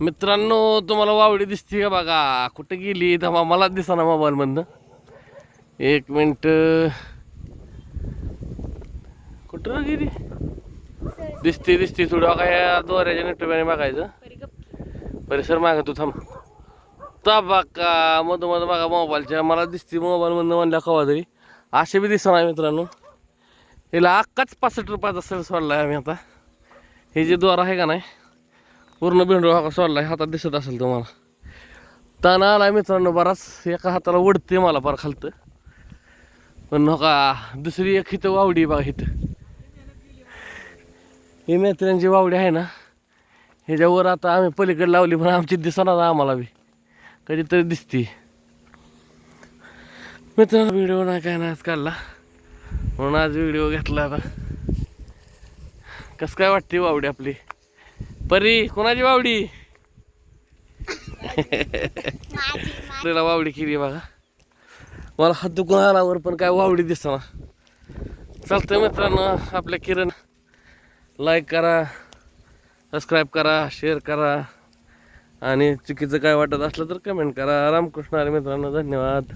मित्रांनो तुम्हाला वावडी दिसते का बघा? कुठं गेली? तर मला दिसा ना मोबाईलमधनं. एक मिनट. कुठं गेली? दिसते दिसते. थोडं काय या दोऱ्याच्या नेटव्याने बघायचं. परिसर माग तू थांब. ता बघा मधून बघा मोबाईलच्या. मला दिसते मोबाईलमधनं म्हणल्या कवा तरी. असे बी दिसणार मित्रांनो. हिला अक्काच पासष्ट रुपयाचा सेल आहे आम्ही आता. हे जे द्वार आहे का नाही? पूर्ण भेंडूळ हा सोडलाय हातात दिसत असेल तुम्हाला. ताण आला मित्रांनो बराच एका हाताला ओढते मला फार खालतं. पण नका दुसरी एक हिथं वावडी बघा हिथं ही मित्रांची वावडी आहे ना ह्याच्यावर आता आम्ही पलीकडे लावली पण आमची दिसणार आम्हाला बी. कधीतरी दिसती. मित्र व्हिडिओ ना काय नाही आज काढला. म्हणून आज व्हिडिओ घेतला आता. कस काय वाटते वावडी आपली? परी कोणाची वावडी तिला वावडी केली बघा. मला हात दुखून आल्यावर पण काय वावडी दिसना. चालतंय मित्रांनो आपल्या किरण. लाईक करा सबस्क्राईब करा शेअर करा. आणि चुकीचं काय वाटत असलं तर कमेंट करा. रामकृष्ण आणि मित्रांनो धन्यवाद.